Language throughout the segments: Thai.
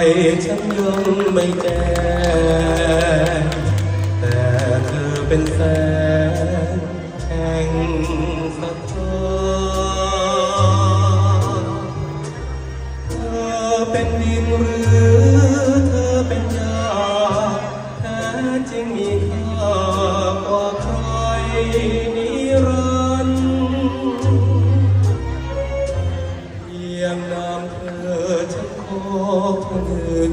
อยฉันยังไม่แจ้งแต่เธอเป็นแสงแห่งสะท้อนเธอเป็นดินหรือเธอเป็นยาแท้จริงมีค่ากว่าใคร นามเธอฉันขอผนึก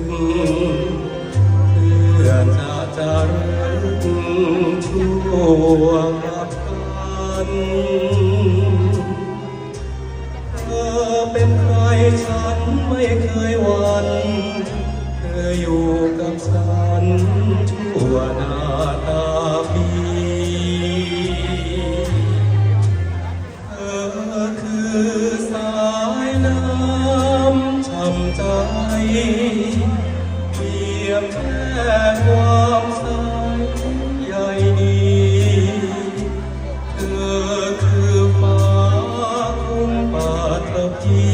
เพื่อจะจารึกชั่วกับกันเธอเป็นใครฉันไม่เคยหวันเธออยู่กับฉันชั่วนาตาปีายน้ำช่ำใจเพียงแค่ความใส่ใยดีเธอคือฟ้าคุ้มปาตะพี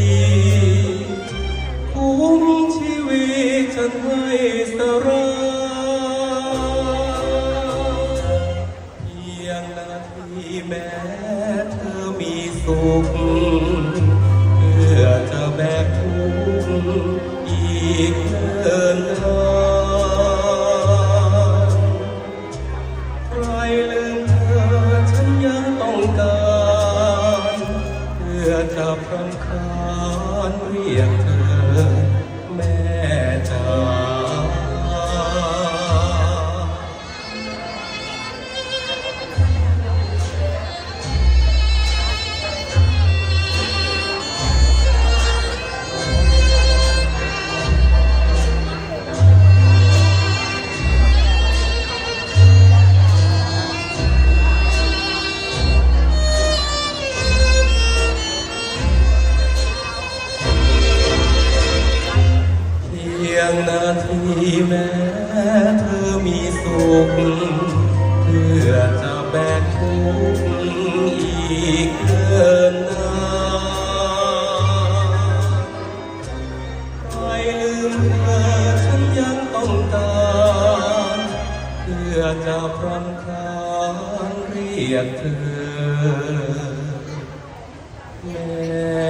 คุ้มชีวิตฉันให้สราเพียงนาทีแม้เธอมีสุข แบกทุกข์อีกเดินทางใครลืมเธอฉันยังต้องการ เพื่อจะพรำคาญเรียกเธอ งนาทีแม้เธอมีสุข เพื่อจะแบกทุกข์อีกเดินนานใครลืมเธอฉันยังต้องการเพื่อจะพรำคาญเรียกเธอแม้